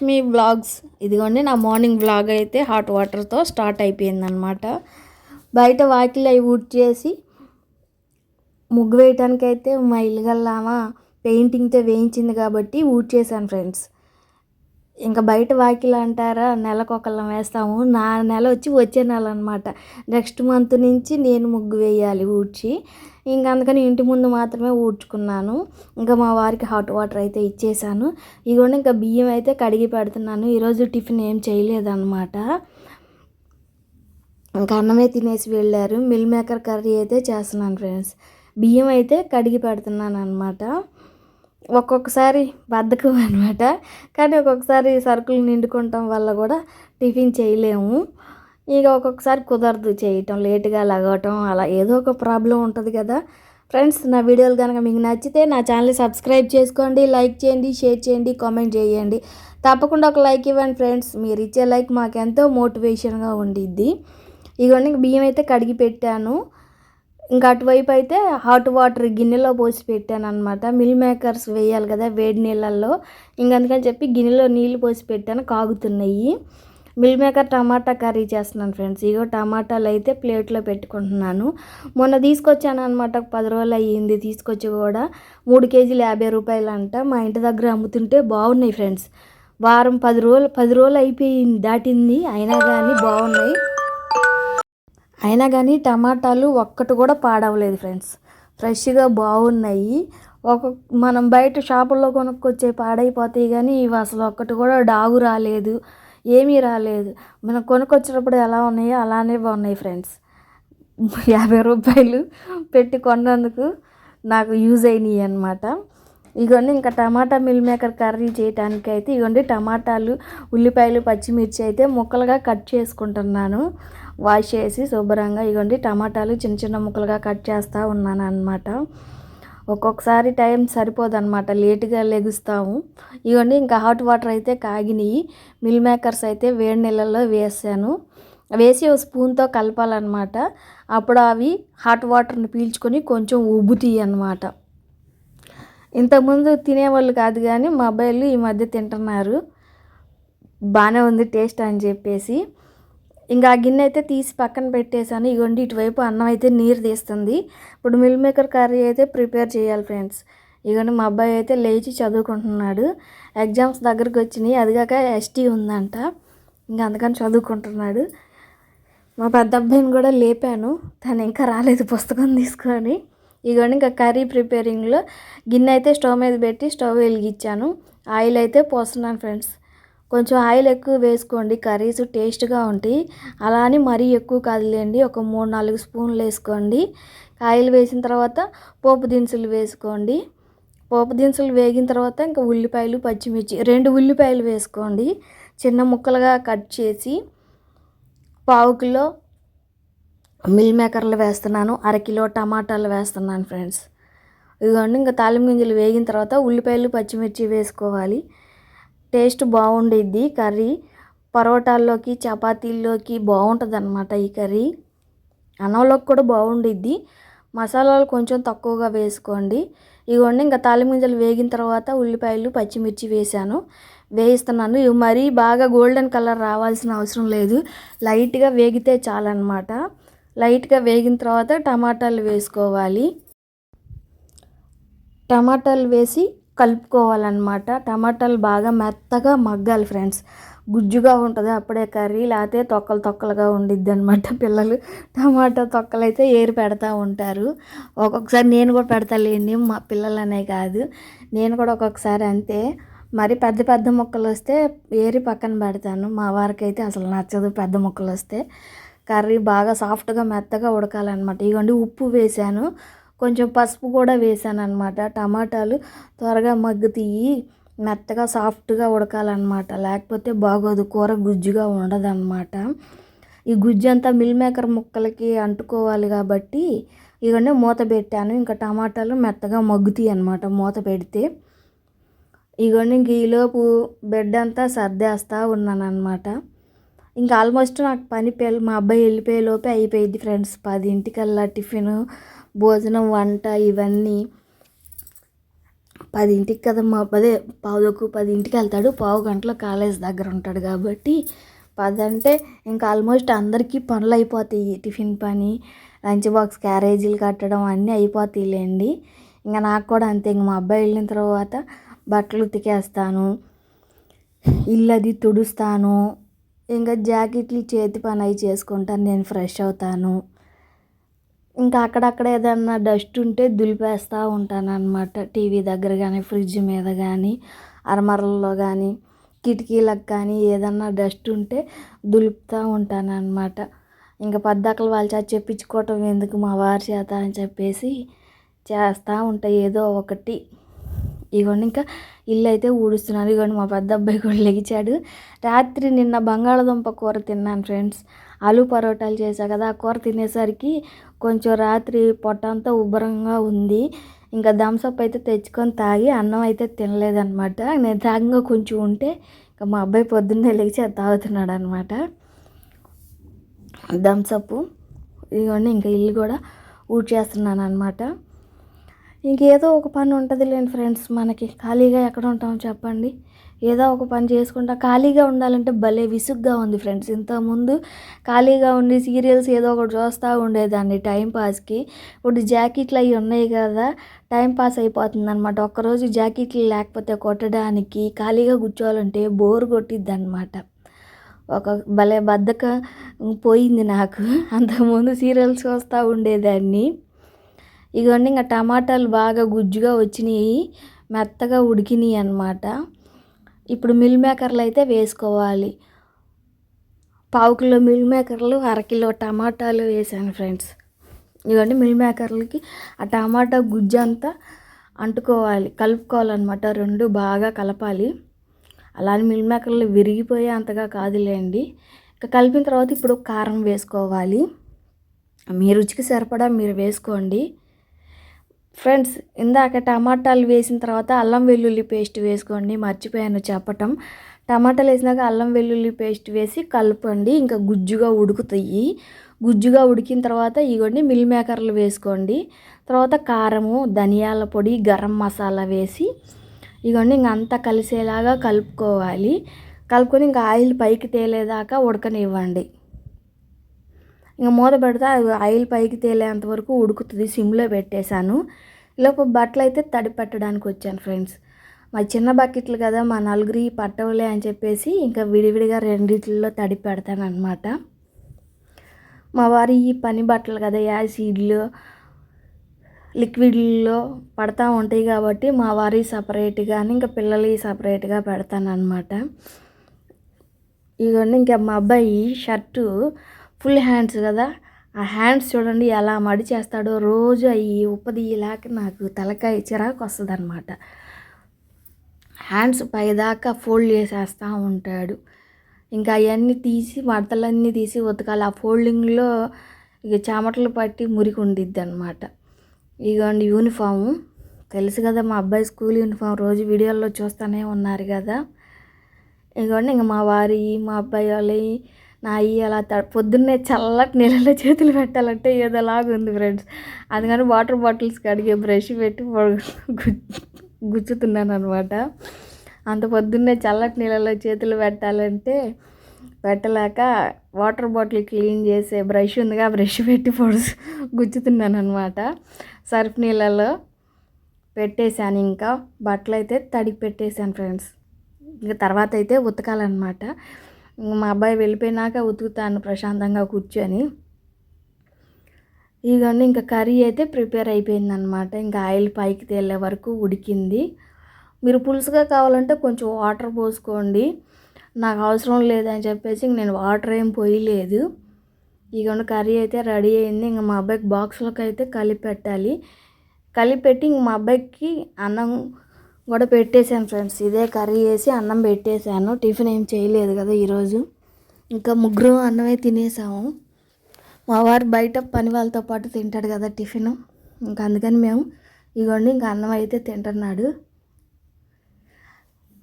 Lakshmi blogs ఇదిగోండి నా morning blog అయితే హాట్ వాటర్తో స్టార్ట్ అయిపోయిందనమాట బయట వాకిలు అవి వుడ్ చేసి ముగ్గు వేయటానికైతే మా ఇల్లు పెయింటింగ్తో వేయించింది కాబట్టి ఊడ్ చేశాను ఫ్రెండ్స్. ఇంకా బయట వాకిలు అంటారా? నెలకు ఒకళ్ళం వేస్తాము. నా నెల వచ్చి వచ్చే నెల అనమాట నెక్స్ట్ మంత్ నుంచి నేను ముగ్గు వేయాలి ఊడ్చి. ఇంకా అందుకని ఇంటి ముందు మాత్రమే ఊడ్చుకున్నాను. ఇంకా మా వారికి హాట్ వాటర్ అయితే ఇచ్చేసాను. ఇదిగోండి ఇంకా బియ్యం అయితే కడిగి పెడుతున్నాను. ఈరోజు టిఫిన్ ఏం చేయలేదన్నమాట. ఇంకా అన్నమే తినేసి వెళ్ళారు. మిల్ మేకర్ కర్రీ అయితే చేస్తున్నాను ఫ్రెండ్స్. బియ్యం అయితే కడిగి పెడుతున్నాను అనమాట ఒక్కొక్కసారి బద్ధకం అనమాట కానీ ఒక్కొక్కసారి సరుకులు నిండుకుంటాం వల్ల కూడా టిఫిన్ చేయలేము. ఇక ఒక్కొక్కసారి కుదరదు చేయటం లేటుగా లగవటం అలా ఏదో ఒక ప్రాబ్లం ఉంటుంది కదా. ఫ్రెండ్స్ నా వీడియోలు కనుక మీకు నచ్చితే నా ఛానల్ని సబ్స్క్రైబ్ చేసుకోండి లైక్ చేయండి షేర్ చేయండి కామెంట్ చేయండి. తప్పకుండా ఒక లైక్ ఇవ్వండి ఫ్రెండ్స్. మీరు ఇచ్చే లైక్ మాకు ఎంతో మోటివేషన్గా ఉండిద్ది. ఇవన్నీ బియ్యం అయితే కడిగి పెట్టాను. ఇంకా అటువైపు అయితే హాట్ వాటర్ గిన్నెలో పోసి పెట్టాను అనమాట మిల్ మేకర్స్ వేయాలి కదా వేడి నీళ్ళల్లో. ఇంకందుకని చెప్పి గిన్నెలో నీళ్ళు పోసి పెట్టాను కాగుతున్నాయి. మిల్ మేకర్ టమాటా కర్రీ చేస్తున్నాను ఫ్రెండ్స్. ఇగో టమాటాలు అయితే ప్లేట్లో పెట్టుకుంటున్నాను. మొన్న తీసుకొచ్చాను అనమాట పది రోజులు అయ్యింది తీసుకొచ్చి కూడా. మూడు కేజీలు యాభై రూపాయలు అంట మా ఇంటి దగ్గర అమ్ముతుంటే బాగున్నాయి ఫ్రెండ్స్. వారం పది రోజులు పది రోజులు అయిపోయింది దాటింది. అయినా కానీ బాగున్నాయి. అయినా కానీ టమాటాలు ఒక్కటి కూడా పాడవలేదు ఫ్రెండ్స్. ఫ్రెష్గా బాగున్నాయి. ఒక మనం బయట షాపుల్లో కొనుక్కొచ్చే పాడైపోతాయి కానీ ఇవి అసలు ఒక్కటి కూడా డాగు రాలేదు ఏమీ రాలేదు. మనం కొనుక్కొచ్చినప్పుడు ఎలా ఉన్నాయో అలానే బాగున్నాయి ఫ్రెండ్స్. యాభై రూపాయలు పెట్టి కొన్నందుకు నాకు యూజ్ అయినాయి అనమాట ఇగోండి ఇంకా టమాటా మిల్ మేకర్ కర్రీ చేయడానికి అయితే ఇగోండి టమాటాలు ఉల్లిపాయలు పచ్చిమిర్చి అయితే ముక్కలుగా కట్ చేసుకుంటున్నాను. వాష్ చేసి శుభ్రంగా ఇగోండి టమాటాలు చిన్న చిన్న ముక్కలుగా కట్ చేస్తూ ఉన్నాను అనమాట ఒక్కొక్కసారి టైం సరిపోదన్నమాట లేటుగా లెగుస్తాము. ఇవన్నీ ఇంకా హాట్ వాటర్ అయితే కాగినాయి మిల్ మేకర్స్ అయితే వేడి నీళ్ళల్లో వేసాను. వేసి ఒక స్పూన్తో కలపాలన్నమాట. అప్పుడు అవి హాట్ వాటర్ని పీల్చుకొని కొంచెం ఉబ్బుతాయి అన్నమాట ఇంతకుముందు తినేవాళ్ళు కాదు కానీ మా అబ్బాయిలు ఈ మధ్య తింటున్నారు. బాగానే ఉంది టేస్ట్ అని చెప్పేసి. ఇంకా ఆ గిన్నె అయితే తీసి పక్కన పెట్టేశాను. ఇగోండి ఇటువైపు అన్నం అయితే నీరు తీస్తుంది. ఇప్పుడు మిల్ మేకర్ కర్రీ అయితే ప్రిపేర్ చేయాలి ఫ్రెండ్స్. ఇగోండి మా అబ్బాయి అయితే లేచి చదువుకుంటున్నాడు. ఎగ్జామ్స్ దగ్గరకు వచ్చినాయి. అదిగాక ఎస్టీ ఉందంట. ఇంకా అందుకని చదువుకుంటున్నాడు. మా పెద్ద అబ్బాయిని కూడా లేపాను. తను ఇంకా రాలేదు పుస్తకం తీసుకొని. ఇదిగోండి ఇంకా కర్రీ ప్రిపేరింగ్లో గిన్నె అయితే స్టవ్ మీద పెట్టి స్టవ్ వెలిగించాను. ఆయిల్ అయితే పోస్తున్నాను ఫ్రెండ్స్. కొంచెం ఆయిల్ ఎక్కువ వేసుకోండి కర్రీస్ టేస్ట్గా ఉంటాయి. అలా అని మరీ ఎక్కువ కదిలేండి ఒక మూడు నాలుగు స్పూన్లు వేసుకోండి. ఆయిల్ వేసిన తర్వాత పోపు దినుసులు వేసుకోండి. పోపు దినుసులు వేగిన తర్వాత ఇంకా ఉల్లిపాయలు పచ్చిమిర్చి రెండు ఉల్లిపాయలు వేసుకోండి. చిన్న ముక్కలుగా కట్ చేసి పావు కిలో మిల్ మేకర్లు వేస్తున్నాను అరకిలో టమాటాలు వేస్తున్నాను ఫ్రెండ్స్ ఇదిగోండి ఇంకా తాలిం గింజలు వేగిన తర్వాత ఉల్లిపాయలు పచ్చిమిర్చి వేసుకోవాలి. టేస్ట్ బాగుండిద్ది కర్రీ. పరోటాల్లోకి చపాతీల్లోకి బాగుంటుంది అనమాట ఈ కర్రీ. అన్నంలోకి కూడా బాగుండిద్ది. మసాలాలు కొంచెం తక్కువగా వేసుకోండి. ఇదిగోండి ఇంకా తాలిమింజలు వేగిన తర్వాత ఉల్లిపాయలు పచ్చిమిర్చి వేసాను వేయిస్తున్నాను. ఇవి మరీ బాగా గోల్డెన్ కలర్ రావాల్సిన అవసరం లేదు. లైట్గా వేగితే చాలన్నమాట. లైట్గా వేగిన తర్వాత టమాటాలు వేసుకోవాలి. టమాటాలు వేసి కలుపుకోవాలన్నమాట. టమాటాలు బాగా మెత్తగా మగ్గాలి ఫ్రెండ్స్. గుజ్జుగా ఉంటుంది అప్పుడే కర్రీ లేకపోతే తొక్కలు తొక్కలుగా ఉండిద్ది అనమాట పిల్లలు. టమాటా తొక్కలు అయితే ఏరి పెడతా ఉంటారు. ఒక్కొక్కసారి నేను కూడా పెడతాలేండి మా పిల్లలనే కాదు. నేను కూడా ఒక్కొక్కసారి అంతే. మరి పెద్ద పెద్ద ముక్కలు వస్తే ఏరి పక్కన పెడతాను. మా వారికి అయితే అసలు నచ్చదు పెద్ద ముక్కలు వస్తే. కర్రీ బాగా సాఫ్ట్గా మెత్తగా ఉడకాలన్నమాట. ఇవ్వండి ఉప్పు వేసాను. కొంచెం పసుపు కూడా వేసాను అనమాట టమాటాలు త్వరగా మగ్గుతీయి మెత్తగా సాఫ్ట్గా ఉడకాలన్నమాట. లేకపోతే బాగోదు కూర గుజ్జుగా ఉండదన్నమాట. ఈ గుజ్జు అంతా మిల్ మేకర్ ముక్కలకి అంటుకోవాలి కాబట్టి ఇవన్నీ మూత పెట్టాను. ఇంకా టమాటాలు మెత్తగా మగ్గుతాయి అనమాట మూత పెడితే. ఇవన్నీ ఇంక ఈలోపు బెడ్ అంతా సర్దేస్తా ఉన్నాను అనమాట ఇంకా ఆల్మోస్ట్ నాకు పని మా అబ్బాయి వెళ్ళిపోయే లోపే అయిపోయింది ఫ్రెండ్స్. పదింటికల్లా టిఫిన్ భోజనం వంట ఇవన్నీ. పదింటికి కదా మా అదే పావులకు పదింటికి వెళ్తాడు. పావు గంటలో కాలేజ్ దగ్గర ఉంటాడు కాబట్టి పది అంటే ఇంకా ఆల్మోస్ట్ అందరికీ పనులు అయిపోతాయి. టిఫిన్ పని లంచ్ బాక్స్ క్యారేజీలు కట్టడం అన్నీ అయిపోతాయిలేండి. ఇంకా నాకు కూడా అంతే. ఇంక మా అబ్బాయి వెళ్ళిన తర్వాత బట్టలు ఉతికేస్తాను ఇల్లు అది తుడుస్తాను ఇంకా జాకెట్లు చేతి పని అవి చేసుకుంటాను నేను ఫ్రెష్ అవుతాను. ఇంకా అక్కడక్కడ ఏదన్నా డస్ట్ ఉంటే దులిపేస్తూ ఉంటాను అనమాట టీవీ దగ్గర కానీ ఫ్రిడ్జ్ మీద కానీ అరమరల్లో కానీ కిటికీలకు కానీ ఏదన్నా డస్ట్ ఉంటే దులుపుతూ ఉంటాను అనమాట ఇంకా పద్దకలు వాళ్ళ చేత చెప్పించుకోవటం ఎందుకు మా వారి చేత అని చెప్పేసి చేస్తూ ఉంటాయి ఏదో ఒకటి. ఇగోండి ఇంకా ఇల్లు అయితే ఊడుస్తున్నారు. ఇగోండి మా పెద్ద అబ్బాయి కూడా లెగిచాడు రాత్రి నిన్న బంగాళదుంప కూర తిన్నాను ఫ్రెండ్స్. ఆలు పరోటాలు చేశా కదా ఆ కూర తినేసరికి కొంచెం రాత్రి పొట్టంతా ఉబ్బరంగా ఉంది. ఇంకా థమ్స్అప్ అయితే తెచ్చుకొని తాగి అన్నం అయితే తినలేదనమాట నేను కొంచెం ఉంటే ఇంకా మా అబ్బాయి పొద్దున్నే లేచి అది తాగుతున్నాడు అనమాట థమ్స్అప్ ఇదిగోండి ఇంకా ఇల్లు కూడా ఊడ్చేస్తున్నాను అనమాట ఇంకేదో ఒక పని ఉంటుంది లేండి ఫ్రెండ్స్ మనకి ఖాళీగా ఎక్కడ ఉంటాం చెప్పండి. ఏదో ఒక పని చేసుకుంటా ఖాళీగా ఉండాలంటే భలే విసుగ్గా ఉంది ఫ్రెండ్స్. ఇంతకుముందు ఖాళీగా ఉండి సీరియల్స్ ఏదో ఒకటి చూస్తూ ఉండేదాన్ని టైంపాస్కి ఇప్పుడు జాకెట్లు అవి ఉన్నాయి కదా టైం పాస్ అయిపోతుంది అనమాట ఒక్కరోజు జాకెట్లు లేకపోతే కొట్టడానికి ఖాళీగా కూర్చోవాలంటే బోర్ కొట్టిద్ది అనమాట ఒక భలే బద్దక పోయింది నాకు. అంతకుముందు సీరియల్స్ చూస్తూ ఉండేదాన్ని. ఇవన్నీ ఇంకా టమాటాలు బాగా గుజ్జుగా వచ్చినాయి మెత్తగా ఉడికినాయి అన్నమాట. ఇప్పుడు మిల్ మేకర్లు అయితే వేసుకోవాలి. పావు కిలో మిల్ మేకర్లు అరకిలో టమాటాలు వేసాను ఫ్రెండ్స్. ఇవన్నీ మిల్ మేకర్లకి ఆ టమాటా గుజ్జు అంతా అంటుకోవాలి కలుపుకోవాలన్నమాట రెండు బాగా కలపాలి. అలానే మిల్ మేకర్లు విరిగిపోయే అంతగా కాదులేండి. ఇంకా కలిపిన తర్వాత ఇప్పుడు కారం వేసుకోవాలి. మీ రుచికి సరిపడా మీరు వేసుకోండి. ఫ్రెండ్స్ ఇందాక టమాటాలు వేసిన తర్వాత అల్లం వెల్లుల్లి పేస్ట్ వేసుకోండి మర్చిపోయాను చెప్పటం. టమాటాలు వేసినాక అల్లం వెల్లుల్లి పేస్ట్ వేసి కలపండి ఇంకా గుజ్జుగా ఉడుకుతాయి. గుజ్జుగా ఉడికిన తర్వాత ఇగోండి మిల్ మేకర్లు వేసుకోండి. తర్వాత కారము ధనియాల పొడి గరం మసాలా వేసి ఇగోండి ఇంక అంతా కలిసేలాగా కలుపుకోవాలి. కలుపుకొని ఇంకా ఆయిల్ పైకి తేలేదాకా ఉడకనివ్వండి. ఇంకా మూత పెడితే ఆయిల్ పైకి తేలేంత వరకు ఉడుకుతుంది సిమ్లో పెట్టేశాను. లోపు బట్టలు అయితే తడి పెట్టడానికి వచ్చాను ఫ్రెండ్స్. మా చిన్న బకెట్లు కదా మా నలుగురి పట్టవలే అని చెప్పేసి ఇంకా విడివిడిగా రెండిట్లో తడి పెడతాను అనమాట మా వారి ఈ పని బట్టలు కదా యాసిడ్లు లిక్విడ్లో పడతా ఉంటాయి కాబట్టి మా వారి సపరేట్గా ఇంకా పిల్లలవి సపరేట్గా పెడతానమాట అనమాట ఇంకా మా అబ్బాయి షర్టు ఫుల్ హ్యాండ్స్ కదా. ఆ హ్యాండ్స్ చూడండి ఎలా మడి చేస్తాడో రోజు అవి ఉప్పదీయలాక నాకు తలకాయ చిరాకు వస్తుంది అనమాట హ్యాండ్స్ పైదాకా ఫోల్డ్ చేసేస్తూ ఉంటాడు. ఇంకా అవన్నీ తీసి మడతలన్నీ తీసి ఉతకాలి. ఆ ఫోల్డింగ్లో ఇక చెమటలు పట్టి మురికి ఉండిద్ది అనమాట ఇగోండి యూనిఫాము. తెలుసు కదా మా అబ్బాయి స్కూల్ యూనిఫామ్ రోజు వీడియోల్లో చూస్తూనే ఉన్నారు కదా. ఇగోండి ఇంక మా వారి మా అబ్బాయి వాళ్ళవి నాయి అలా త పొద్దున్నే చల్లటి నీళ్ళలో చేతులు పెట్టాలంటే ఏదోలాగా ఉంది ఫ్రెండ్స్. అందుకని వాటర్ బాటిల్స్ కడిగే బ్రష్ పెట్టి గుచ్చుతున్నాను అనమాట అంత పొద్దున్నే చల్లటి నీళ్ళలో చేతులు పెట్టాలంటే పెట్టలేక వాటర్ బాటిల్ క్లీన్ చేసే బ్రష్ ఉందిగా బ్రష్ పెట్టి పొడుసు గుచ్చుతున్నాను అనమాట సర్ఫ్ నీళ్ళలో పెట్టేశాను ఇంకా. బట్టలు అయితే తడికి పెట్టేశాను ఫ్రెండ్స్. ఇంకా తర్వాత అయితే ఉతకాలన్నమాట. మా అబ్బాయి వెళ్ళిపోయినాక ఉతుకుతాను ప్రశాంతంగా కూర్చొని. ఇవన్నీ ఇంకా కర్రీ అయితే ప్రిపేర్ అయిపోయింది అనమాట ఇంకా ఆయిల్ పైకి తేలే వరకు ఉడికింది. మీరు పులుసుగా కావాలంటే కొంచెం వాటర్ పోసుకోండి. నాకు అవసరం లేదని చెప్పేసి నేను వాటర్ ఏం పోయలేదు. ఇక కర్రీ అయితే రెడీ అయింది. ఇంకా మా అబ్బాయికి బాక్స్లోకి అయితే కలిపి పెట్టాలి కలిపి పెట్టి ఇంక మా అబ్బాయికి అన్నం కూడా పెట్టేశాను ఫ్రెండ్స్. ఇదే కర్రీ వేసి అన్నం పెట్టేశాను. టిఫిన్ ఏం చేయలేదు కదా ఈరోజు. ఇంకా ముగ్గురు అన్నమే తినేసాము. మా వారు బయట పని వాళ్ళతో పాటు తింటాడు కదా టిఫిన్. ఇంకా అందుకని మేము ఇగోండి ఇంకా అన్నం అయితే తింటున్నాడు.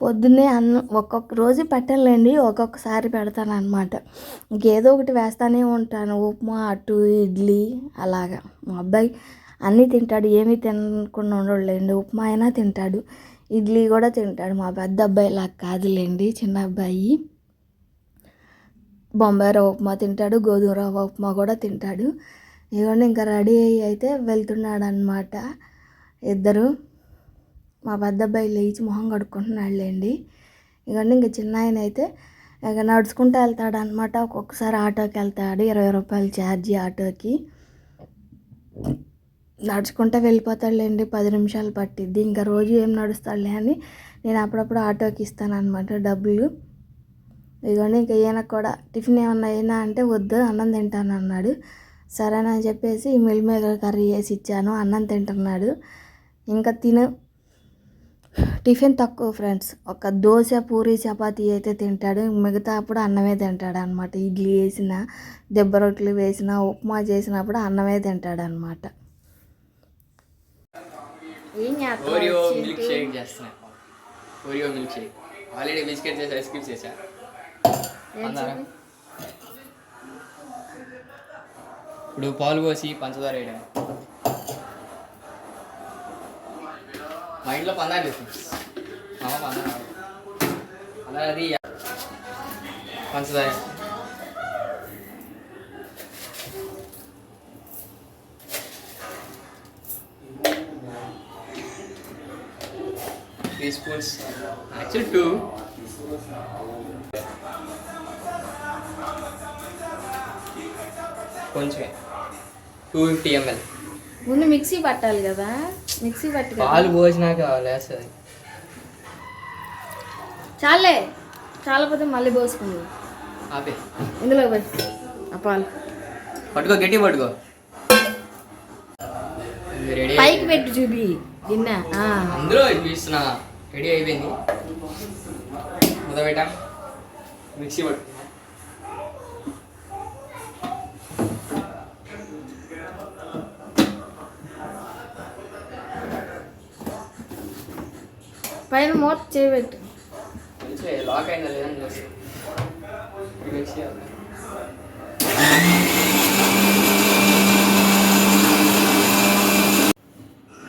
పొద్దున్నే అన్నం ఒక్కొక్క రోజు పెట్టలేండి ఒక్కొక్కసారి పెడతాను అనమాట ఇంకేదో ఒకటి వేస్తానే ఉంటాను. ఉప్మా అటు ఇడ్లీ అలాగా. మా అబ్బాయి అన్నీ తింటాడు ఏమీ తినకుండా ఉండలేండి ఉప్మా అయినా తింటాడు. ఇడ్లీ కూడా తింటాడు మా పెద్ద అబ్బాయి. లాగా కాదులేండి చిన్న అబ్బాయి. బొంబాయి రవ్వ ఉప్మా తింటాడు గోధుమ రవ్వ ఉప్మా కూడా తింటాడు. ఇదిగోండి ఇంకా రెడీ అయ్యి అయితే వెళ్తున్నాడు అనమాట ఇద్దరు. మా పెద్ద అబ్బాయి లేచి మొహం కడుక్కుంటున్నాడు లేండి ఇదిగోండి ఇంకా చిన్న ఆయన అయితే ఇక నడుచుకుంటూ వెళ్తాడు అనమాట ఒక్కొక్కసారి ఆటోకి వెళ్తాడు ఇరవై రూపాయలు ఛార్జీ ఆటోకి. నడుచుకుంటూ వెళ్ళిపోతాడులేండి పది నిమిషాలు పట్టిద్ది. ఇంకా రోజు ఏం నడుస్తాడులే అని నేను అప్పుడప్పుడు ఆటోకి ఇస్తాను అనమాట డబ్బులు. ఇదిగోండి ఇంకా ఈయన కూడా టిఫిన్ ఏమన్నా అయినా అంటే వద్దు అన్నం తింటాను అన్నాడు సరేనని చెప్పేసి మిల్ మేకర్ కర్రీ వేసి ఇచ్చాను అన్నం తింటున్నాడు. ఇంకా తిను. టిఫిన్ తక్కువ ఫ్రెండ్స్. ఒక దోశ పూరి చపాతి అయితే తింటాడు. మిగతా అప్పుడు అన్నమే తింటాడు అనమాట ఇడ్లీ వేసిన దెబ్బ రొట్టెలు వేసిన ఉప్మా చేసినప్పుడు అన్నమే తింటాడు అనమాట ఏం ఓరియో మిల్క్ షేక్ చేస్తున్నా Oreo milk shake already biscuit చేసి ఐస్ చేసా అందారా ఇప్పుడు పాలు పోసి పంచదార వేయడం మా ఇంట్లో మా అమ్మ పందాలు అలా అది పంచదార త్రీ స్పూన్స్ యాక్చువల్ టూ కొంచెమే టూ ఫిఫ్టీ ఎంఎల్ ముందు మిక్సీ పట్టాలి కదా. మిక్సీ పట్టి. పాలు పోసినాక లేస్తుంది. చాలే. చాలా పోతే మళ్ళీ పోసుకుంది. ఆపే. ఇందులో పోయి. ఆ పాలు. పట్టుకో గట్టి పట్టుకో. పైకి పెట్టి చూపి. గిన్నె. ఆ. అందులో చూపిస్తున్నా రెడీ అయిపోయింది. మొదలు పెట్టాం మిక్సీ పట్టు పైన మూత చేయబెట్టు. లాక్ అయిందా లేదని చూసి మిక్సీ.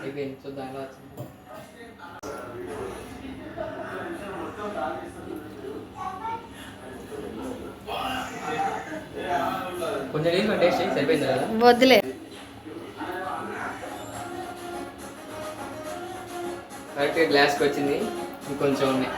అయిపోయింది. చూద్దాం ఎలా వచ్చింది. కొంచెం టేస్ట్ చేయి సరిపోయింది కదా వద్దులే. కరెక్ట్గా గ్లాస్కి వచ్చింది ఇంకొంచెం ఉన్నాయి.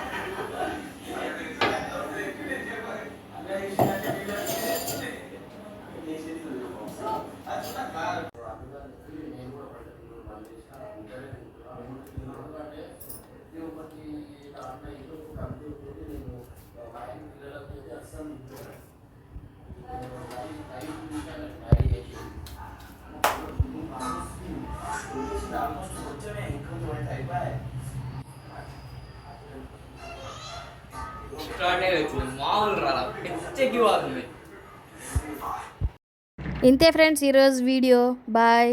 ఇంతే ఫ్రెండ్స్ ఈరోజు వీడియో. బాయ్.